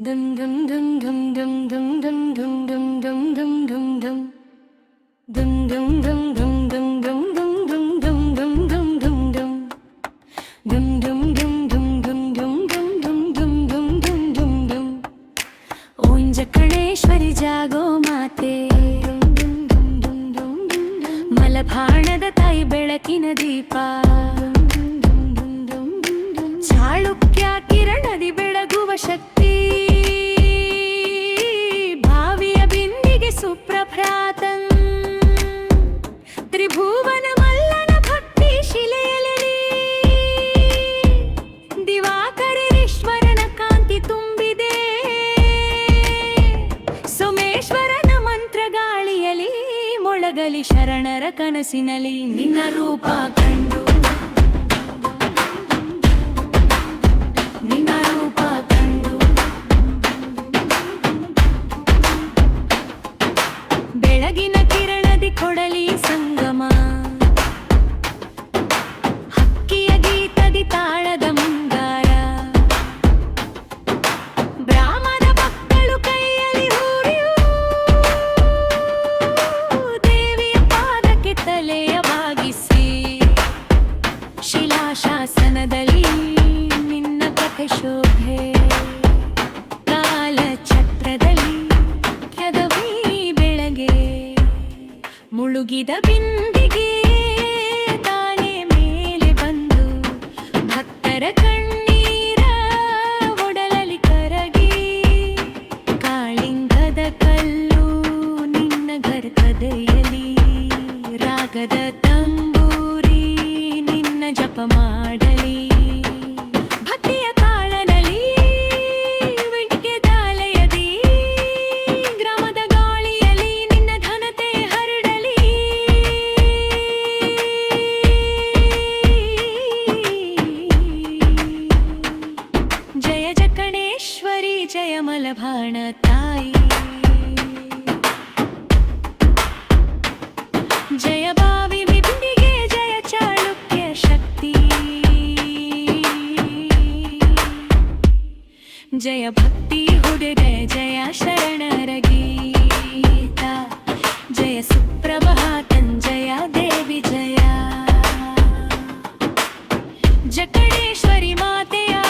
Dum dum dum dum dum dum dum dum dum dum dum dum dum. Dum dum dum dum ಕಣೇಶ್ವರಿ Jago ಮಾತೆ ಮಲಭಾಣದ ತಾಯಿ ಬೆಳಕಿನ ದೀಪ ಚಾಳುಕ್ಯ ಕಿರಣದಿ ಬೆಳಗುವ ಶಕ್ತಿ ಮೊಳಗಲಿ ಶರಣರ ಕನಸಿನಲ್ಲಿ ನಿನ್ನ ರೂಪ ಕಂಡು. ನಿನ್ನ ರೂಪ ಕಂಡು. ಬೆಳಗಿನ ಕಿರಣದಿ ಕೊಡಲಿ ಸಂಗಮ. ಮುಳುಗಿದ ಬಿಂದಿಗೆ ತಾನೆ ಮೇಲೆ ಬಂದು ಭಕ್ತರ ಕಣ್ಣೀರ ಒಡಲಲಿ ಕರಗಿ, ಕಾಳಿಂಗದ ಕಲ್ಲು ನಿನ್ನ ಗರ್ಭದೆಯಲಿ ರಾಗದ ತಂಬೂರಿ ನಿನ್ನ ಜಪ जयमलभाणतायि जय भावि विभिन्दिगे जय चालुक्य शक्ति। जय भक्ति हुडगे जय शरणरगीता जय। सुप्रभातं जया देवि जया जकडेश्वरि मातया